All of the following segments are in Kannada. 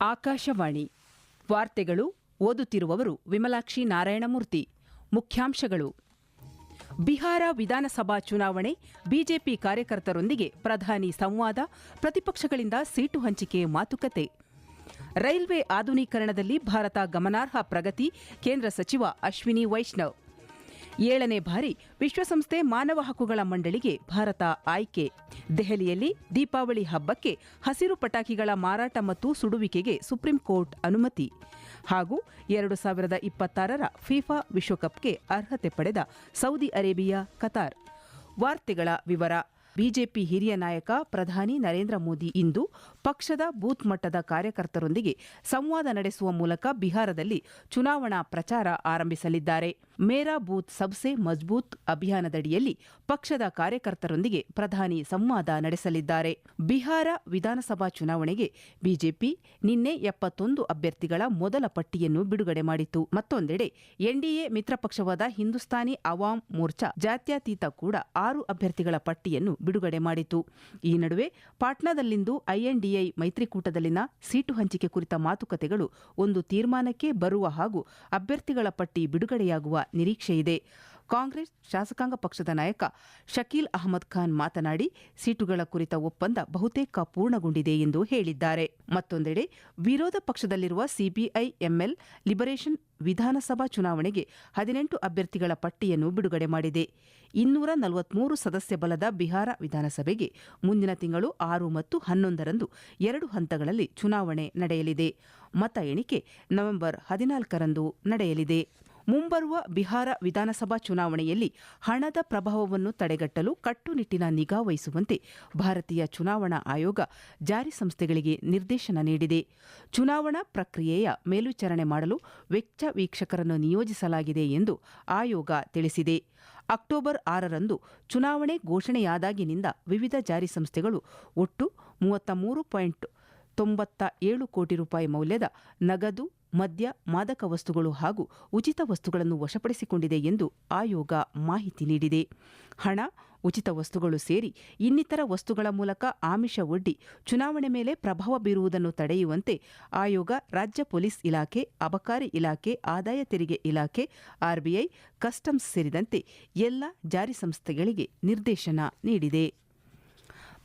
ಆಕಾಶವಾಣಿ. ವಾರ್ತೆಗಳು ಓದುತ್ತಿರುವವರು ವಿಮಲಾಕ್ಷಿ ನಾರಾಯಣಮೂರ್ತಿ. ಮುಖ್ಯಾಂಶಗಳು. ಬಿಹಾರ ವಿಧಾನಸಭಾ ಚುನಾವಣೆ, ಬಿಜೆಪಿ ಕಾರ್ಯಕರ್ತರೊಂದಿಗೆ ಪ್ರಧಾನಿ ಸಂವಾದ, ಪ್ರತಿಪಕ್ಷಗಳಿಂದ ಸೀಟು ಹಂಚಿಕೆ ಮಾತುಕತೆ. ರೈಲ್ವೆ ಆಧುನೀಕರಣದಲ್ಲಿ ಭಾರತ ಗಮನಾರ್ಹ ಪ್ರಗತಿ, ಕೇಂದ್ರ ಸಚಿವ ಅಶ್ವಿನಿ ವೈಷ್ಣವ್. ಏಳನೇ ಬಾರಿ ವಿಶ್ವಸಂಸ್ಥೆ ಮಾನವ ಹಕ್ಕುಗಳ ಮಂಡಳಿಗೆ ಭಾರತ ಆಯ್ಕೆ. ದೆಹಲಿಯಲ್ಲಿ ದೀಪಾವಳಿ ಹಬ್ಬಕ್ಕೆ ಹಸಿರು ಪಟಾಕಿಗಳ ಮಾರಾಟ ಮತ್ತು ಸುಡುವಿಕೆಗೆ ಸುಪ್ರೀಂ ಕೋರ್ಟ್ ಅನುಮತಿ. ಹಾಗೂ ಎರಡು ಸಾವಿರದ ಇಪ್ಪತ್ತಾರರ ಫಿಫಾ ವಿಶ್ವಕಪ್ಗೆ ಅರ್ಹತೆ ಪಡೆದ ಸೌದಿ ಅರೇಬಿಯಾ, ಕತಾರ್. ವಾರ್ತೆಗಳ ವಿವರ. ಬಿಜೆಪಿ ಹಿರಿಯ ನಾಯಕ ಪ್ರಧಾನಿ ನರೇಂದ್ರ ಮೋದಿ ಇಂದು ಪಕ್ಷದ ಬೂತ್ ಮಟ್ಟದ ಕಾರ್ಯಕರ್ತರೊಂದಿಗೆ ಸಂವಾದ ನಡೆಸುವ ಮೂಲಕ ಬಿಹಾರದಲ್ಲಿ ಚುನಾವಣಾ ಪ್ರಚಾರ ಆರಂಭಿಸಲಿದ್ದಾರೆ. ಮೇರಾ ಬೂತ್ ಸಬ್ಸೆ ಮಜ್ಬೂತ್ ಅಭಿಯಾನದಡಿಯಲ್ಲಿ ಪಕ್ಷದ ಕಾರ್ಯಕರ್ತರೊಂದಿಗೆ ಪ್ರಧಾನಿ ಸಂವಾದ ನಡೆಸಲಿದ್ದಾರೆ. ಬಿಹಾರ ವಿಧಾನಸಭಾ ಚುನಾವಣೆಗೆ ಬಿಜೆಪಿ ನಿನ್ನೆ ಎಪ್ಪತ್ತೊಂದು ಅಭ್ಯರ್ಥಿಗಳ ಮೊದಲ ಪಟ್ಟಿಯನ್ನು ಬಿಡುಗಡೆ ಮಾಡಿತು ಮತ್ತೊಂದೆಡೆ ಎನ್ಡಿಎ ಮಿತ್ರ ಪಕ್ಷವಾದ ಹಿಂದೂಸ್ತಾನಿ ಅವಾಮ್ ಮೋರ್ಚಾ ಜಾತ್ಯತೀತ ಕೂಡ ಆರು ಅಭ್ಯರ್ಥಿಗಳ ಪಟ್ಟಿಯನ್ನು ಬಿಡುಗಡೆ ಮಾಡಿತು ಈ ನಡುವೆ ಪಾಟ್ನಾದಲ್ಲಿಂದು ಐಎನ್ಡಿಐ ಮೈತ್ರಿಕೂಟದಲ್ಲಿನ ಸೀಟು ಹಂಚಿಕೆ ಕುರಿತ ಮಾತುಕತೆಗಳು ಒಂದು ತೀರ್ಮಾನಕ್ಕೆ ಬರುವ ಹಾಗೂ ಅಭ್ಯರ್ಥಿಗಳ ಪಟ್ಟಿ ಬಿಡುಗಡೆಯಾಗುವ ನಿರೀಕ್ಷೆಯಿದೆ. ಕಾಂಗ್ರೆಸ್ ಶಾಸಕಾಂಗ ಪಕ್ಷದ ನಾಯಕ ಶಕೀಲ್ ಅಹಮದ್ ಖಾನ್ ಮಾತನಾಡಿ, ಸೀಟುಗಳ ಕುರಿತ ಒಪ್ಪಂದ ಬಹುತೇಕ ಪೂರ್ಣಗೊಂಡಿದೆ ಎಂದು ಹೇಳಿದ್ದಾರೆ. ಮತ್ತೊಂದೆಡೆ, ವಿರೋಧ ಪಕ್ಷದಲ್ಲಿರುವ ಸಿಬಿಐ ಎಂಎಲ್, ಲಿಬರೇಷನ್ ವಿಧಾನಸಭಾ ಚುನಾವಣೆಗೆ ಹದಿನೆಂಟು ಅಭ್ಯರ್ಥಿಗಳ ಪಟ್ಟಿಯನ್ನು ಬಿಡುಗಡೆ ಮಾಡಿದೆ. ಇನ್ನೂರ ನಲವತ್ಮೂರು ಸದಸ್ಯ ಬಲದ ಬಿಹಾರ ವಿಧಾನಸಭೆಗೆ ಮುಂದಿನ ತಿಂಗಳು ಆರು ಮತ್ತು ಹನ್ನೊಂದರಂದು ಎರಡು ಹಂತಗಳಲ್ಲಿ ಚುನಾವಣೆ ನಡೆಯಲಿದೆ. ಮತ ಎಣಿಕೆ ನವೆಂಬರ್ ಹದಿನಾಲ್ಕರಂದು ನಡೆಯಲಿದೆ. ಮುಂಬರುವ ಬಿಹಾರ ವಿಧಾನಸಭಾ ಚುನಾವಣೆಯಲ್ಲಿ ಹಣದ ಪ್ರಭಾವವನ್ನು ತಡೆಗಟ್ಟಲು ಕಟ್ಟುನಿಟ್ಟಿನ ನಿಗಾ ವಹಿಸುವಂತೆ ಭಾರತೀಯ ಚುನಾವಣಾ ಆಯೋಗ ಜಾರಿ ಸಂಸ್ಥೆಗಳಿಗೆ ನಿರ್ದೇಶನ ನೀಡಿದೆ. ಚುನಾವಣಾ ಪ್ರಕ್ರಿಯೆಯ ಮೇಲ್ವಿಚಾರಣೆ ಮಾಡಲು ವೆಚ್ಚ ವೀಕ್ಷಕರನ್ನು ನಿಯೋಜಿಸಲಾಗಿದೆ ಎಂದು ಆಯೋಗ ತಿಳಿಸಿದೆ. ಅಕ್ಟೋಬರ್ ಆರರಂದು ಚುನಾವಣೆ ಘೋಷಣೆಯಾದಾಗಿನಿಂದ ವಿವಿಧ ಜಾರಿ ಸಂಸ್ಥೆಗಳು ಒಟ್ಟು ಮೂವತ್ತ ಮೂರು ಪಾಯಿಂಟ್ ತೊಂಬತ್ತ ಏಳು ಕೋಟಿ ರೂಪಾಯಿ ಮೌಲ್ಯದ ನಗದು ಮದ್ಯ, ಮಾದಕ ವಸ್ತುಗಳು ಹಾಗೂ ಉಚಿತ ವಸ್ತುಗಳನ್ನು ವಶಪಡಿಸಿಕೊಂಡಿದೆ ಎಂದು ಆಯೋಗ ಮಾಹಿತಿ ನೀಡಿದೆ. ಹಣ, ಉಚಿತ ವಸ್ತುಗಳು ಸೇರಿ ಇನ್ನಿತರ ವಸ್ತುಗಳ ಮೂಲಕ ಆಮಿಷ ಒಡ್ಡಿ ಚುನಾವಣೆ ಮೇಲೆ ಪ್ರಭಾವ ಬೀರುವುದನ್ನು ತಡೆಯುವಂತೆ ಆಯೋಗ ರಾಜ್ಯ ಪೊಲೀಸ್ ಇಲಾಖೆ, ಅಬಕಾರಿ ಇಲಾಖೆ, ಆದಾಯ ತೆರಿಗೆ ಇಲಾಖೆ, ಆರ್ಬಿಐ, ಕಸ್ಟಮ್ಸ್ ಸೇರಿದಂತೆ ಎಲ್ಲ ಜಾರಿ ಸಂಸ್ಥೆಗಳಿಗೆ ನಿರ್ದೇಶನ ನೀಡಿದೆ.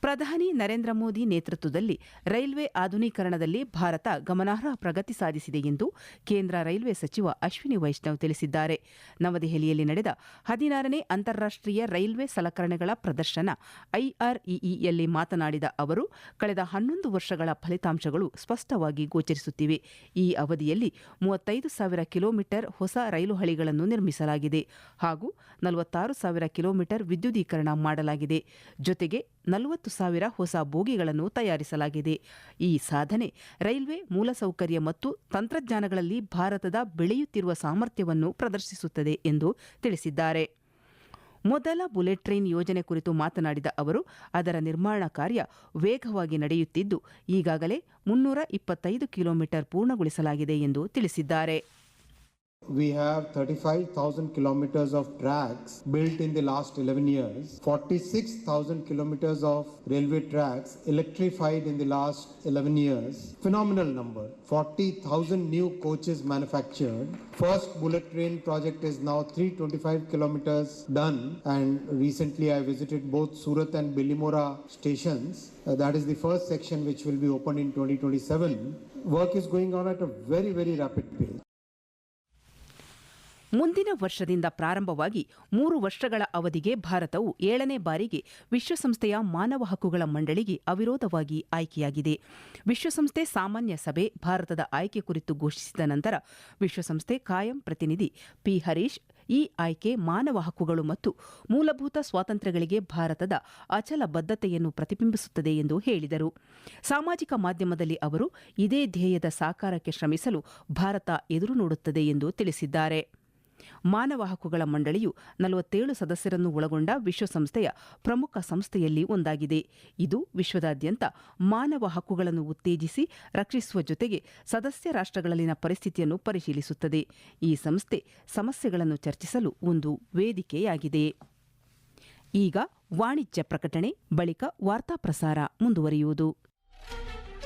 ಪ್ರಧಾನಿ ನರೇಂದ್ರ ಮೋದಿ ನೇತೃತ್ವದಲ್ಲಿ ರೈಲ್ವೆ ಆಧುನೀಕರಣದಲ್ಲಿ ಭಾರತ ಗಮನಾರ್ಹ ಪ್ರಗತಿ ಸಾಧಿಸಿದೆ ಎಂದು ಕೇಂದ್ರ ರೈಲ್ವೆ ಸಚಿವ ಅಶ್ವಿನಿ ವೈಷ್ಣವ್ ತಿಳಿಸಿದ್ದಾರೆ. ನವದೆಹಲಿಯಲ್ಲಿ ನಡೆದ ಹದಿನಾರನೇ ಅಂತಾರಾಷ್ಟೀಯ ರೈಲ್ವೆ ಸಲಕರಣೆಗಳ ಪ್ರದರ್ಶನ ಐಆರ್ಇಇಯಲ್ಲಿ ಮಾತನಾಡಿದ ಅವರು, ಕಳೆದ ಹನ್ನೊಂದು ವರ್ಷಗಳ ಫಲಿತಾಂಶಗಳು ಸ್ಪಷ್ಟವಾಗಿ ಗೋಚರಿಸುತ್ತಿವೆ. ಈ ಅವಧಿಯಲ್ಲಿ ಮೂವತ್ತೈದು ಸಾವಿರ ಕಿಲೋಮೀಟರ್ ಹೊಸ ರೈಲು ಹಳಿಗಳನ್ನು ನಿರ್ಮಿಸಲಾಗಿದೆ ಹಾಗೂ ನಲವತ್ತಾರು ಸಾವಿರ ಕಿಲೋಮೀಟರ್ ವಿದ್ಯುದೀಕರಣ ಮಾಡಲಾಗಿದೆ. ಜೊತೆಗೆ ನಲವತ್ತು ಸಾವಿರ ಹೊಸ ಬೋಗಿಗಳನ್ನು ತಯಾರಿಸಲಾಗಿದೆ. ಈ ಸಾಧನೆ ರೈಲ್ವೆ, ಮೂಲಸೌಕರ್ಯ ಮತ್ತು ತಂತ್ರಜ್ಞಾನಗಳಲ್ಲಿ ಭಾರತದ ಬೆಳೆಯುತ್ತಿರುವ ಸಾಮರ್ಥ್ಯವನ್ನು ಪ್ರದರ್ಶಿಸುತ್ತದೆ ಎಂದು ತಿಳಿಸಿದ್ದಾರೆ. ಮೊದಲ ಬುಲೆಟ್ ಟ್ರೈನ್ ಯೋಜನೆ ಕುರಿತು ಮಾತನಾಡಿದ ಅವರು, ಅದರ ನಿರ್ಮಾಣ ಕಾರ್ಯ ವೇಗವಾಗಿ ನಡೆಯುತ್ತಿದ್ದು, ಈಗಾಗಲೇ ಮುನ್ನೂರ ಇಪ್ಪತ್ತೈದು ಕಿಲೋಮೀಟರ್ ಪೂರ್ಣಗೊಳಿಸಲಾಗಿದೆ ಎಂದು ತಿಳಿಸಿದ್ದಾರೆ. We have 35,000 kilometers of tracks built in the last 11 years, 46,000 kilometers of railway tracks electrified in the last 11 years. Phenomenal number. 40,000 new coaches manufactured. First bullet train project is now 325 kilometers done, and recently I visited both Surat and Bilimora stations. Uh, that is the first section which will be opened in 2027. Work is going on at a very, very rapid pace. ಮುಂದಿನ ವರ್ಷದಿಂದ ಪ್ರಾರಂಭವಾಗಿ ಮೂರು ವರ್ಷಗಳ ಅವಧಿಗೆ ಭಾರತವು ಏಳನೇ ಬಾರಿಗೆ ವಿಶ್ವಸಂಸ್ಥೆಯ ಮಾನವ ಹಕ್ಕುಗಳ ಮಂಡಳಿಗೆ ಅವಿರೋಧವಾಗಿ ಆಯ್ಕೆಯಾಗಿದೆ. ವಿಶ್ವಸಂಸ್ಥೆ ಸಾಮಾನ್ಯ ಸಭೆ ಭಾರತದ ಆಯ್ಕೆ ಕುರಿತು ಘೋಷಿಸಿದ ನಂತರ ವಿಶ್ವಸಂಸ್ಥೆ ಕಾಯಂ ಪ್ರತಿನಿಧಿ ಪಿ ಹರೀಶ್ ಈ ಆಯ್ಕೆ ಮಾನವ ಹಕ್ಕುಗಳು ಮತ್ತು ಮೂಲಭೂತ ಸ್ವಾತಂತ್ರ್ಯಗಳಿಗೆ ಭಾರತದ ಅಚಲ ಬದ್ಧತೆಯನ್ನು ಪ್ರತಿಬಿಂಬಿಸುತ್ತದೆ ಎಂದು ಹೇಳಿದರು. ಸಾಮಾಜಿಕ ಮಾಧ್ಯಮದಲ್ಲಿ ಅವರು ಇದೇ ಧ್ಯೇಯದ ಸಾಕಾರಕ್ಕೆ ಶ್ರಮಿಸಲು ಭಾರತ ಎದುರು ನೋಡುತ್ತದೆ ಎಂದು ತಿಳಿಸಿದ್ದಾರೆ. ಮಾನವ ಹಕ್ಕುಗಳ ಮಂಡಳಿಯು ನಲವತ್ತೇಳು ಸದಸ್ಯರನ್ನು ಒಳಗೊಂಡ ವಿಶ್ವಸಂಸ್ಥೆಯ ಪ್ರಮುಖ ಸಂಸ್ಥೆಯಲ್ಲಿ ಒಂದಾಗಿದೆ. ಇದು ವಿಶ್ವದಾದ್ಯಂತ ಮಾನವ ಹಕ್ಕುಗಳನ್ನು ಉತ್ತೇಜಿಸಿ ರಕ್ಷಿಸುವ ಜೊತೆಗೆ ಸದಸ್ಯ ರಾಷ್ಟ್ರಗಳಲ್ಲಿನ ಪರಿಸ್ಥಿತಿಯನ್ನು ಪರಿಶೀಲಿಸುತ್ತದೆ. ಈ ಸಂಸ್ಥೆ ಸಮಸ್ಯೆಗಳನ್ನು ಚರ್ಚಿಸಲು ಒಂದು ವೇದಿಕೆಯಾಗಿದೆ. ಈಗ ವಾಣಿಜ್ಯ ಪ್ರಕಟಣೆ, ಬಳಿಕ ವಾರ್ತಾ ಪ್ರಸಾರ ಮುಂದುವರಿಯುವುದು.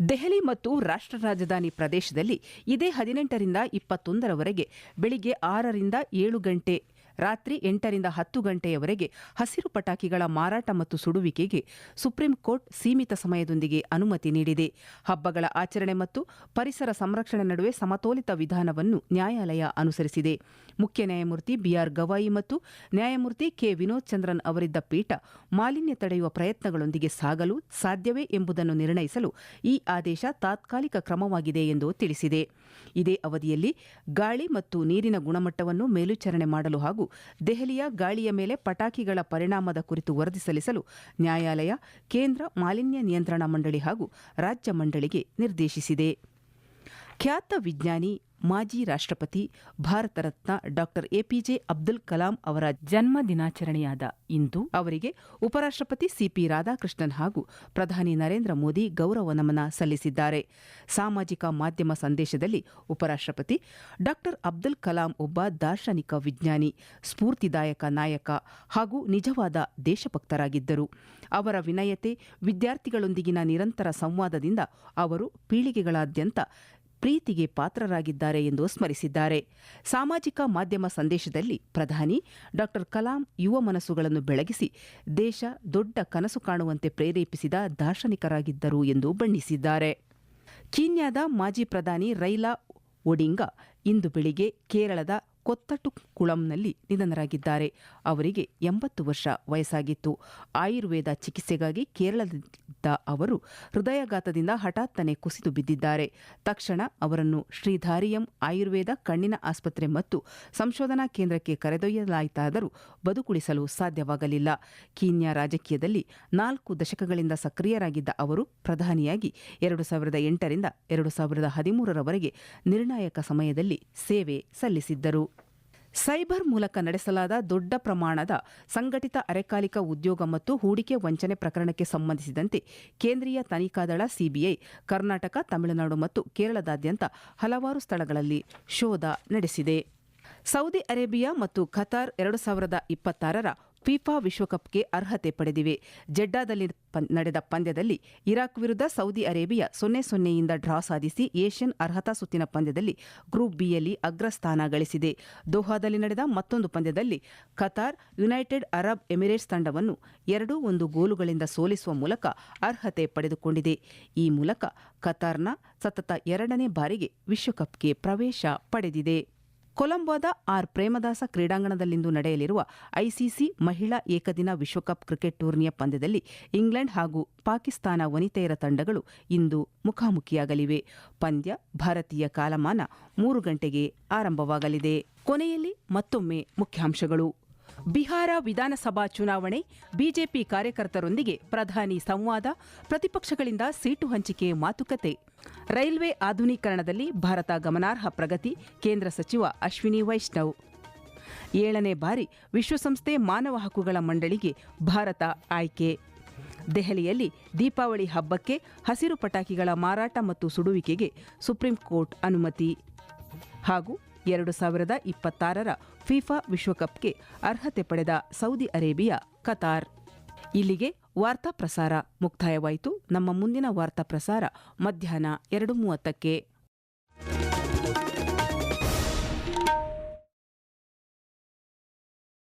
ದೆಹಲಿ ಮತ್ತು ರಾಷ್ಟ್ರ ರಾಜಧಾನಿ ಪ್ರದೇಶದಲ್ಲಿ ಇದೇ ಹದಿನೆಂಟರಿಂದ ಇಪ್ಪತ್ತೊಂದರವರೆಗೆ ಬೆಳಿಗ್ಗೆ ಆರರಿಂದ ಏಳು ಗಂಟೆ ರಾತ್ರಿ ಎಂಟರಿಂದ ಹತ್ತು ಗಂಟೆಯವರೆಗೆ ಹಸಿರು ಪಟಾಕಿಗಳ ಮಾರಾಟ ಮತ್ತು ಸುಡುವಿಕೆಗೆ ಸುಪ್ರೀಂ ಕೋರ್ಟ್ ಸೀಮಿತ ಸಮಯದೊಂದಿಗೆ ಅನುಮತಿ ನೀಡಿದೆ. ಹಬ್ಬಗಳ ಆಚರಣೆ ಮತ್ತು ಪರಿಸರ ಸಂರಕ್ಷಣೆ ನಡುವೆ ಸಮತೋಲಿತ ವಿಧಾನವನ್ನು ನ್ಯಾಯಾಲಯ ಅನುಸರಿಸಿದೆ. ಮುಖ್ಯ ನ್ಯಾಯಮೂರ್ತಿ ಬಿಆರ್ ಗವಾಯಿ ಮತ್ತು ನ್ಯಾಯಮೂರ್ತಿ ಕೆ ವಿನೋದ್ ಚಂದ್ರನ್ ಅವರಿದ್ದ ಪೀಠ ಮಾಲಿನ್ಯ ತಡೆಯುವ ಪ್ರಯತ್ನಗಳೊಂದಿಗೆ ಸಾಗಲು ಸಾಧ್ಯವೇ ಎಂಬುದನ್ನು ನಿರ್ಣಯಿಸಲು ಈ ಆದೇಶ ತಾತ್ಕಾಲಿಕ ಕ್ರಮವಾಗಿದೆ ಎಂದು ತಿಳಿಸಿದೆ. ಇದೇ ಅವಧಿಯಲ್ಲಿ ಗಾಳಿ ಮತ್ತು ನೀರಿನ ಗುಣಮಟ್ಟವನ್ನು ಮೇಲ್ವಿಚಾರಣೆ ಮಾಡಲು ಹಾಗೂ ದೆಹಲಿಯ ಗಾಳಿಯ ಮೇಲೆ ಪಟಾಕಿಗಳ ಪರಿಣಾಮದ ಕುರಿತು ವರದಿ ಸಲ್ಲಿಸಲು ನ್ಯಾಯಾಲಯ, ಕೇಂದ್ರ ಮಾಲಿನ್ಯ ನಿಯಂತ್ರಣ ಮಂಡಳಿ ಹಾಗೂ ರಾಜ್ಯ ಮಂಡಳಿಗೆ ನಿರ್ದೇಶಿಸಿದೆ. ಖ್ಯಾತ ವಿಜ್ಞಾನಿ ಮಾಜಿ ರಾಷ್ಟ್ರಪತಿ, ಭಾರತ ರತ್ನ ಡಾಕ್ಟರ್ ಎಪಿಜೆ ಅಬ್ದುಲ್ ಕಲಾಂ ಅವರ ಜನ್ಮ ದಿನಾಚರಣೆಯಾದ ಇಂದು ಅವರಿಗೆ ಉಪರಾಷ್ಟ್ರಪತಿ ಸಿಪಿ ರಾಧಾಕೃಷ್ಣನ್ ಹಾಗೂ ಪ್ರಧಾನಿ ನರೇಂದ್ರ ಮೋದಿ ಗೌರವ ನಮನ ಸಲ್ಲಿಸಿದ್ದಾರೆ. ಸಾಮಾಜಿಕ ಮಾಧ್ಯಮ ಸಂದೇಶದಲ್ಲಿ ಉಪರಾಷ್ಟ್ರಪತಿ ಡಾಕ್ಟರ್ ಅಬ್ದುಲ್ ಕಲಾಂ ಒಬ್ಬ ದಾರ್ಶನಿಕ ವಿಜ್ಞಾನಿ, ಸ್ಫೂರ್ತಿದಾಯಕ ನಾಯಕ ಹಾಗೂ ನಿಜವಾದ ದೇಶಭಕ್ತರಾಗಿದ್ದರು. ಅವರ ವಿನಯತೆ ವಿದ್ಯಾರ್ಥಿಗಳೊಂದಿಗಿನ ನಿರಂತರ ಸಂವಾದದಿಂದ ಅವರು ಪೀಳಿಗೆಗಳಾದ್ಯಂತ ಪ್ರೀತಿಗೆ ಪಾತ್ರರಾಗಿದ್ದಾರೆ ಎಂದು ಸ್ಮರಿಸಿದ್ದಾರೆ. ಸಾಮಾಜಿಕ ಮಾಧ್ಯಮ ಸಂದೇಶದಲ್ಲಿ ಪ್ರಧಾನಿ ಡಾಕ್ಟರ್ ಕಲಾಂ ಯುವ ಮನಸ್ಸುಗಳನ್ನು ಬೆಳಗಿಸಿ ದೇಶ ದೊಡ್ಡ ಕನಸು ಕಾಣುವಂತೆ ಪ್ರೇರೇಪಿಸಿದ ದಾರ್ಶನಿಕರಾಗಿದ್ದರು ಎಂದು ಬಣ್ಣಿಸಿದ್ದಾರೆ. ಕೀನ್ಯಾದ ಮಾಜಿ ಪ್ರಧಾನಿ ರೈಲಾ ಒಡಿಂಗಾ ಇಂದು ಬೆಳಿಗ್ಗೆ ಕೇರಳದ ಕೊತ್ತಟುಕುಳಂನಲ್ಲಿ ನಿಧನರಾಗಿದ್ದಾರೆ. ಅವರಿಗೆ ಎಂಬತ್ತು ವರ್ಷ ವಯಸ್ಸಾಗಿತ್ತು. ಆಯುರ್ವೇದ ಚಿಕಿತ್ಸೆಗಾಗಿ ಕೇರಳದಿದ್ದ ಅವರು ಹೃದಯಾಘಾತದಿಂದ ಹಠಾತ್ತನೆ ಕುಸಿದು ಬಿದ್ದಿದ್ದಾರೆ. ತಕ್ಷಣ ಅವರನ್ನು ಶ್ರೀಧಾರಿಯಂ ಆಯುರ್ವೇದ ಕಣ್ಣಿನ ಆಸ್ಪತ್ರೆ ಮತ್ತು ಸಂಶೋಧನಾ ಕೇಂದ್ರಕ್ಕೆ ಕರೆದೊಯ್ಯಲಾಯಿತಾದರೂ ಬದುಕುಳಿಸಲು ಸಾಧ್ಯವಾಗಲಿಲ್ಲ. ಕೀನ್ಯಾ ರಾಜಕೀಯದಲ್ಲಿ ನಾಲ್ಕು ದಶಕಗಳಿಂದ ಸಕ್ರಿಯರಾಗಿದ್ದ ಅವರು ಪ್ರಧಾನಿಯಾಗಿ ಎರಡು ಸಾವಿರದ ಎಂಟರಿಂದ ಎರಡು ಸಾವಿರದ ಹದಿಮೂರರವರೆಗೆ ನಿರ್ಣಾಯಕ ಸಮಯದಲ್ಲಿ ಸೇವೆ ಸಲ್ಲಿಸಿದ್ದರು. ಸೈಬರ್ ಮೂಲಕ ನಡೆಸಲಾದ ದೊಡ್ಡ ಪ್ರಮಾಣದ ಸಂಘಟಿತ ಅರೆಕಾಲಿಕ ಉದ್ಯೋಗ ಮತ್ತು ಹೂಡಿಕೆ ವಂಚನೆ ಪ್ರಕರಣಕ್ಕೆ ಸಂಬಂಧಿಸಿದಂತೆ ಕೇಂದ್ರೀಯ ತನಿಖಾ ದಳ ಸಿಬಿಐ, ಕರ್ನಾಟಕ, ತಮಿಳುನಾಡು ಮತ್ತು ಕೇರಳದಾದ್ಯಂತ ಹಲವಾರು ಸ್ಥಳಗಳಲ್ಲಿ ಶೋಧ ನಡೆಸಿದೆ. ಸೌದಿ ಅರೇಬಿಯಾ ಮತ್ತು ಖತಾರ್ ಎರಡು ಸಾವಿರದ ಇಪ್ಪತ್ತಾರರ ಫಿಫಾ ವಿಶ್ವಕಪ್ಗೆ ಅರ್ಹತೆ ಪಡೆದಿವೆ. ಜೆಡ್ಡಾದಲ್ಲಿ ನಡೆದ ಪಂದ್ಯದಲ್ಲಿ ಇರಾಕ್ ವಿರುದ್ಧ ಸೌದಿ ಅರೇಬಿಯಾ ಸೊನ್ನೆ ಸೊನ್ನೆಯಿಂದ ಡ್ರಾ ಸಾಧಿಸಿ ಏಷ್ಯನ್ ಅರ್ಹತಾ ಸುತ್ತಿನ ಪಂದ್ಯದಲ್ಲಿ ಗ್ರೂಪ್ ಬಿಯಲ್ಲಿ ಅಗ್ರಸ್ಥಾನ ಗಳಿಸಿದೆ. ದೋಹಾದಲ್ಲಿ ನಡೆದ ಮತ್ತೊಂದು ಪಂದ್ಯದಲ್ಲಿ ಕತಾರ್, ಯುನೈಟೆಡ್ ಅರಬ್ ಎಮಿರೇಟ್ಸ್ ತಂಡವನ್ನು ಎರಡೂ ಒಂದು ಗೋಲುಗಳಿಂದ ಸೋಲಿಸುವ ಮೂಲಕ ಅರ್ಹತೆ ಪಡೆದುಕೊಂಡಿದೆ. ಈ ಮೂಲಕ ಕತಾರ್ನ ಸತತ ಎರಡನೇ ಬಾರಿಗೆ ವಿಶ್ವಕಪ್ಗೆ ಪ್ರವೇಶ ಪಡೆದಿದೆ. ಕೊಲಂಬೋದ ಆರ್ ಪ್ರೇಮದಾಸ ಕ್ರೀಡಾಂಗಣದಲ್ಲಿಂದು ನಡೆಯಲಿರುವ ಐಸಿಸಿ ಮಹಿಳಾ ಏಕದಿನ ವಿಶ್ವಕಪ್ ಕ್ರಿಕೆಟ್ ಟೂರ್ನಿಯ ಪಂದ್ಯದಲ್ಲಿ ಇಂಗ್ಲೆಂಡ್ ಹಾಗೂ ಪಾಕಿಸ್ತಾನ ವನಿತೆಯರ ತಂಡಗಳು ಇಂದು ಮುಖಾಮುಖಿಯಾಗಲಿವೆ. ಪಂದ್ಯ ಭಾರತೀಯ ಕಾಲಮಾನ ಮೂರು ಗಂಟೆಗೆ ಆರಂಭವಾಗಲಿದೆ. ಕೊನೆಯಲ್ಲಿ ಮತ್ತೊಮ್ಮೆ ಮುಖ್ಯಾಂಶಗಳು. ಬಿಹಾರ ವಿಧಾನಸಭಾ ಚುನಾವಣೆ, ಬಿಜೆಪಿ ಕಾರ್ಯಕರ್ತರೊಂದಿಗೆ ಪ್ರಧಾನಿ ಸಂವಾದ, ಪ್ರತಿಪಕ್ಷಗಳಿಂದ ಸೀಟು ಹಂಚಿಕೆ ಮಾತುಕತೆ. ರೈಲ್ವೆ ಆಧುನೀಕರಣದಲ್ಲಿ ಭಾರತ ಗಮನಾರ್ಹ ಪ್ರಗತಿ, ಕೇಂದ್ರ ಸಚಿವ ಅಶ್ವಿನಿ ವೈಷ್ಣವ್. ಏಳನೇ ಬಾರಿ ವಿಶ್ವಸಂಸ್ಥೆ ಮಾನವ ಹಕ್ಕುಗಳ ಮಂಡಳಿಗೆ ಭಾರತ ಆಯ್ಕೆ. ದೆಹಲಿಯಲ್ಲಿ ದೀಪಾವಳಿ ಹಬ್ಬಕ್ಕೆ ಹಸಿರು ಪಟಾಕಿಗಳ ಮಾರಾಟ ಮತ್ತು ಸುಡುವಿಕೆಗೆ ಸುಪ್ರೀಂ ಕೋರ್ಟ್ ಅನುಮತಿ ಹಾಗೂ ಎರಡು ಸಾವಿರದ ಇಪ್ಪತ್ತಾರರ ಫಿಫಾ ವಿಶ್ವಕಪ್ಗೆ ಅರ್ಹತೆ ಪಡೆದ ಸೌದಿ ಅರೇಬಿಯಾ, ಕತಾರ್. ಇಲ್ಲಿಗೆ ವಾರ್ತಾ ಪ್ರಸಾರ ಮುಕ್ತಾಯವಾಯಿತು. ನಮ್ಮ ಮುಂದಿನ ವಾರ್ತಾ ಪ್ರಸಾರ ಮಧ್ಯಾಹ್ನ ಎರಡು ಮೂವತ್ತಕ್ಕೆ.